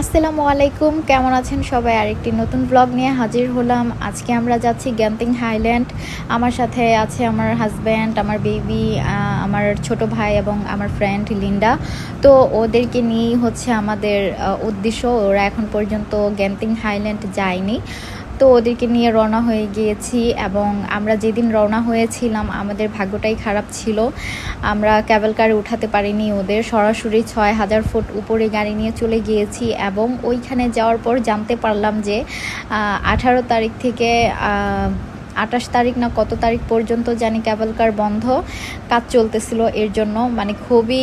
আসসালামু আলাইকুম, কেমন আছেন সবাই? আরেকটি নতুন ব্লগ নিয়ে হাজির হলাম। আজকে আমরা যাচ্ছি গ্যান্তিং হাইল্যান্ড আমার সাথে আছে আমার হাজব্যান্ড আমার বেবি আমার ছোট ভাই এবং আমার ফ্রেন্ড লিন্ডা তো ওদেরকে নিয়েই হচ্ছে আমাদের উদ্দেশ্য। ওরা এখন পর্যন্ত গ্যান্তিং হাইল্যান্ড যায়নি। তো ওদেরকে নিয়ে রওনা হয়ে গিয়েছি এবং আমরা যেদিন রওনা হয়েছিলাম, আমাদের ভাগ্যটাই খারাপ ছিল। আমরা ক্যাবেল কারে উঠাতে পারিনি ওদের। সরাসরি ছয় হাজার ফুট উপরে গাড়ি নিয়ে চলে গিয়েছি এবং ওইখানে যাওয়ার পর জানতে পারলাম যে আঠারো তারিখ থেকে আঠাশ তারিখ না কত তারিখ পর্যন্ত জানি ক্যাবেল কার বন্ধ, কাজ চলতেছিল। এর জন্য মানে খুবই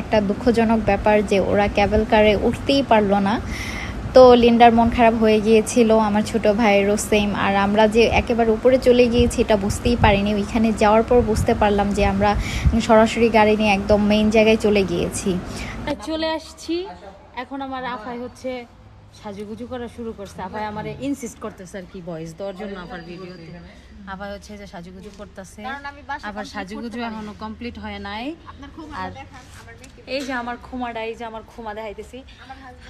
একটা দুঃখজনক ব্যাপার যে ওরা ক্যাবেল কারে উঠতেই পারল না। তো লিন্ডার মন খারাপ হয়ে গিয়েছিল, আমার ছোট ভাইয়েরও সেম আর আমরা যে একেবারে উপরে চলে গিয়েছি এটা বুঝতেই পারিনি। ওইখানে যাওয়ার পর বুঝতে পারলাম যে আমরা সরাসরি গাড়ি নিয়ে একদম মেইন জায়গায় চলে গিয়েছি। চলে আসছি। এখন আমার আফাই হচ্ছে সাজুগুজু করা শুরু করছে। আফাই আমার ইনসিস্ট করতেছে আর কি ভয়েস দেওয়ার জন্য আবার ভিডিওতে আবার হচ্ছে যে সাজুগুজু করতেছে। আবার সাজুগুজু এখনও কমপ্লিট হয় নাই। আর এই যে আমার খুমাটা এই যে আমার খুমা দেখাইতেছি।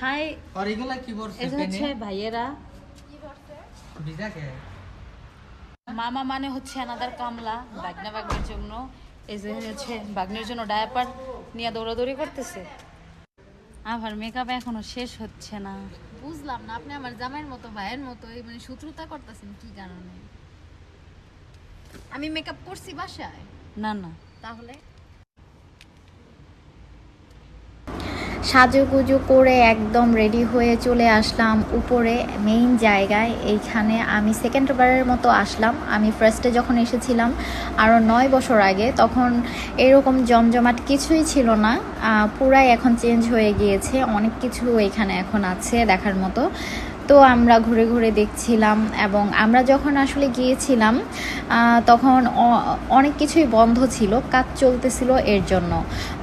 হাই। আর এগুলা কি বলছে এই হচ্ছে ভাইয়েরা। মামা মানে হচ্ছে এনাদার কামলা বাগনা বাগনের জন্য। এই যে হচ্ছে বাগনের জন্য ডায়াপার নিয়ে দৌড়াদৌড়ি করতেছে। আবার মেকআপ এখনও শেষ হচ্ছে না। বুঝলাম না আপনি আমার জামাইয়ের মতো ভাইয়ের মতো এই মানে শত্রুতা করতেছেন কি কারণে? আমি মেকআপ করছি বাসায়? না না। তাহলে? সাজুগুজু করে একদম রেডি হয়ে চলে আসলাম উপরে মেইন জায়গায়। এইখানে আমি সেকেন্ড বারের মতো আসলাম। আমি ফার্স্টে যখন এসেছিলাম আরও নয় বছর আগে তখন এরকম জমজমাট কিছুই ছিল না। পুরাই এখন চেঞ্জ হয়ে গিয়েছে। অনেক কিছু এখানে এখন আছে দেখার মতো। তো আমরা ঘুরে ঘুরে দেখছিলাম এবং আমরা যখন আসলে গিয়েছিলাম তখন অনেক কিছুই বন্ধ ছিল, কাজ চলতেছিল এর জন্য।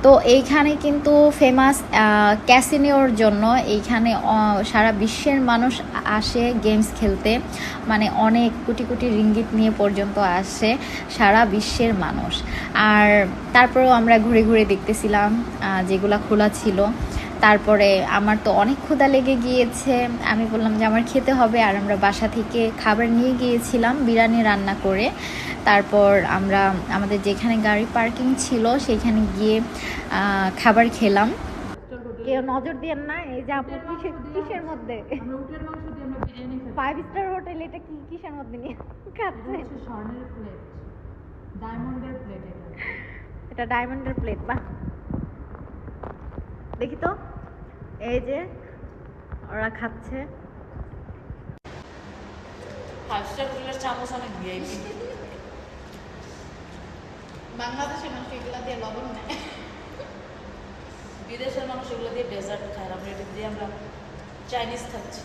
তো এইখানে কিন্তু ফেমাস ক্যাসিনোর জন্য এইখানে সারা বিশ্বের মানুষ আসে গেমস খেলতে। মানে অনেক কোটি কোটি রিঙ্গিত নিয়ে পর্যন্ত আসে সারা বিশ্বের মানুষ। আর তারপরেও আমরা ঘুরে ঘুরে দেখতেছিলাম যেগুলা খোলা ছিল। তারপরে আমার তো অনেক ক্ষুধা লেগে গিয়েছে। আমি বললাম যে আমার খেতে হবে আর আমরা বাসা থেকে খাবার নিয়ে গিয়েছিলাম বিরিয়ানি রান্না করে। তারপর আমরা আমাদের যেখানে গাড়ি পার্কিং ছিল সেখানে গিয়ে খাবার খেলাম। কেউ নজর দিয়েন না এই যে আপু কিসের কিসের মধ্যে? ফাইভ স্টার হোটেল এটা কি কিসের মধ্যে নিয়ে খাচ্ছে এটা ডায়মন্ডের প্লেট বাহ। দেখি তো। এই যে ওরা খাচ্ছে। ফাইভ স্টার হোটেলের চামচ অনেক ভিআইপি বাংলাদেশের মানুষ এগুলা দিয়ে লবণ নেয়। বিদেশের মানুষ এগুলো দিয়ে ডেজার্ট খায় আমরা এটা দিয়ে আমরা চাইনিজ খাচ্ছি।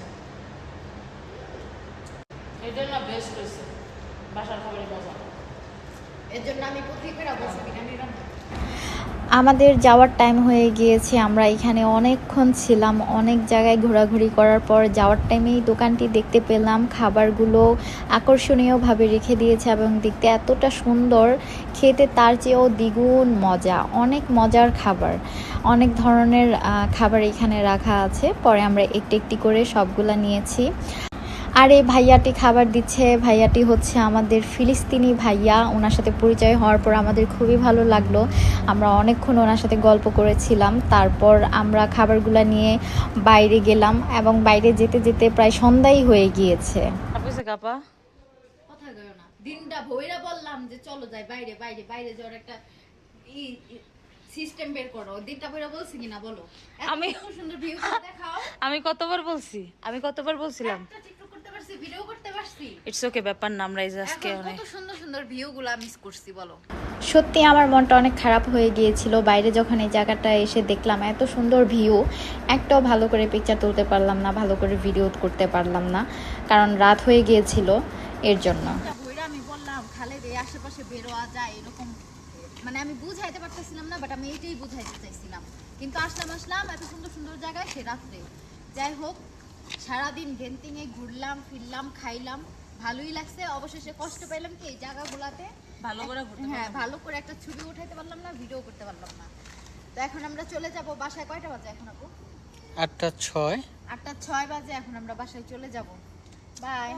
এটা না বেস্ট হয়েছে বাসার খাবারের মজা। এর জন্য আমি প্রতি করে বলছি বিরিয়ানি রান্না আমাদের যাওয়ার টাইম হয়ে গিয়েছে, আমরা এখানে অনেকক্ষণ ছিলাম, অনেক জায়গায় ঘোরাঘুরি করার পর যাওয়ার টাইমেই দোকানটি দেখতে পেলাম, খাবারগুলো আকর্ষণীয়ভাবে রেখে দিয়েছে এবং দেখতে এতটা সুন্দর, খেতে তার চেয়েও দ্বিগুণ মজা, অনেক মজার খাবার, অনেক ধরনের খাবার এখানে রাখা আছে, পরে আমরা একটি একটি করে সবগুলা নিয়েছি। আর এই ভাইয়াটি খাবার দিচ্ছে ভাইয়াটি হচ্ছে আমাদের ফিলিস্তিনি ভাইয়া ওনার সাথে পরিচয় হওয়ার পর আমাদের খুবই ভালো লাগল। আমরা অনেকক্ষণ ওনার সাথে গল্প করেছিলাম তারপর আমরা খাবারগুলো নিয়ে বাইরে গেলাম এবং বাইরে যেতে যেতে প্রায় সন্ধ্যাই হয়ে গিয়েছে। কাপা? কথা গয় না দিনটা ভৈরা বললাম যে চলো যাই বাইরে বাইরে বাইরে যাওয়ার একটা সিস্টেম বের করো। দিনটা ভৈরা বলছি কিনা বলো? আমি- সুন্দর সুন্দর ভিউ দেখাও। আমি কতবার বলছি? আমি কতবার বলছিলাম? পারছি ভিডিও করতে পারছি? ইটস ওকে ব্যাপার না আমরা এই আজকে অনেক কত সুন্দর সুন্দর ভিউ গুলা মিস করছি বলো। সত্যি আমার মনটা অনেক খারাপ হয়ে গিয়েছিল বাইরে যখন এই জায়গাটা এসে দেখলাম এত সুন্দর ভিউ একটাও ভালো করে পিকচার তুলতে পারলাম না ভালো করে ভিডিও করতে পারলাম না কারণ রাত হয়ে গিয়েছিল এর জন্য। আমি বললাম খালেদ এই আশেপাশে বেরোয়া যায় এরকম। মানে আমি বুঝাইতে পারতেছিলাম না বাট আমি এইটাই বুঝাইতে চাইছিলাম। কিন্তু আসলাম আসলাম এত সুন্দর সুন্দর জায়গায় সে রাত্রে। যাই হোক সারাদিন ভেন্টিংয়ে ঘুরলাম ফিরলাম খাইলাম। ভালোই লাগছে। অবশেষে কষ্ট পেলাম কি এই জায়গাগুলাতে ভালো করে হ্যাঁ ভালো করে একটা ছবি উঠাইতে পারলাম না ভিডিও করতে পারলাম না। তো এখন আমরা চলে যাব বাসায় কয়টা বাজে এখন আপু? আটটা ছয়। আটটা ছয় বাজে এখন আমরা বাসায় চলে যাব। বাই